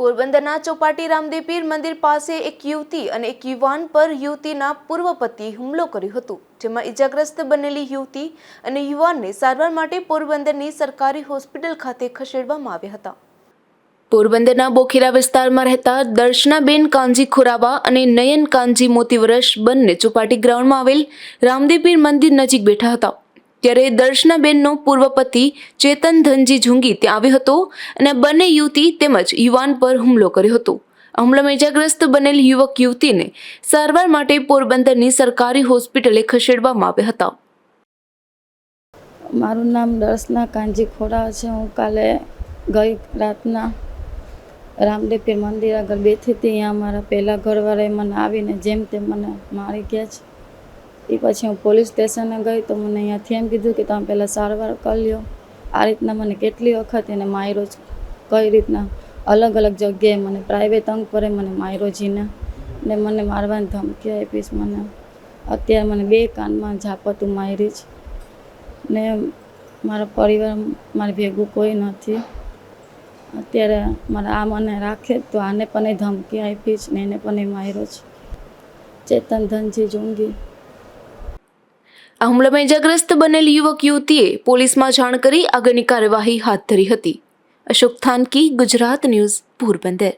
પોરબંદરના ચોપાટી રામદેવ પીર મંદિર પાસે એક યુવતી અને એક યુવાન પર યુવતીના પૂર્વ પતિએ હુમલો કર્યો હતો, જેમાં ઈજાગ્રસ્ત બનેલી યુવતી અને યુવાનને સારવાર માટે પોરબંદરની સરકારી હોસ્પિટલ ખાતે ખસેડવામાં આવ્યા હતા. પોરબંદરના બોખીરા વિસ્તારમાં રહેતા દર્શનાબેન કાનજી ખોરાવા અને નયન કાનજી મોતીવરસ બંને ચોપાટી ગ્રાઉન્ડમાં આવેલ રામદેવ પીર મંદિર નજીક બેઠા હતા. ત્યારે દર્શનાબેનનો પૂર્વ પતિ ચેતન ધનજી ઝુંગી ત્યાં આવ્યો હતો અને બંને યુવતી તેમજ યુવાન પર હુમલો કર્યો હતો. હુમલામાં ઇજાગ્રસ્ત બનેલ યુવક યુવતીને સારવાર માટે પોરબંદરની સરકારી હોસ્પિટલે ખસેડવામાં આવ્યા હતા. મારું નામ દર્શના કાંજી ખોડા છે. હું કાલે ગઈ રાતના રામદેવ પીર મંદિર આગળ બેઠી હતી. અહીંયા મારા પહેલાં ઘરવાળાએ મને આવીને જેમ તેમ મને મારી ગયા છે. એ પછી હું પોલીસ સ્ટેશને ગઈ તો મને અહીંયાથી એમ કીધું કે તમે પહેલાં સારવાર કરી લ્યો. આ રીતના મને કેટલી વખત એને માયરો કઈ રીતના, અલગ અલગ જગ્યાએ મને પ્રાઇવેટ અંગ પર મને માયરોજીને જીને. ને મને મારવાની ધમકી આપીશ મને. અત્યારે મને બે કાનમાં ઝાપતું મારી છે. ને મારા પરિવાર, મારે ભેગું કોઈ નથી. અત્યારે મારા આ મને રાખે તો આને પણ ધમકી આપી છે ને એને પણ માર્યો છે. ચેતન ધનજી જુંગી. આ હુમલામાં ઇજાગ્રસ્ત બનેલ યુવક યુવતીએ પોલીસમાં જાણ કરી આગળની કાર્યવાહી હાથ ધરી હતી. અશોક થાનકી, ગુજરાત ન્યૂઝ, પોરબંદર.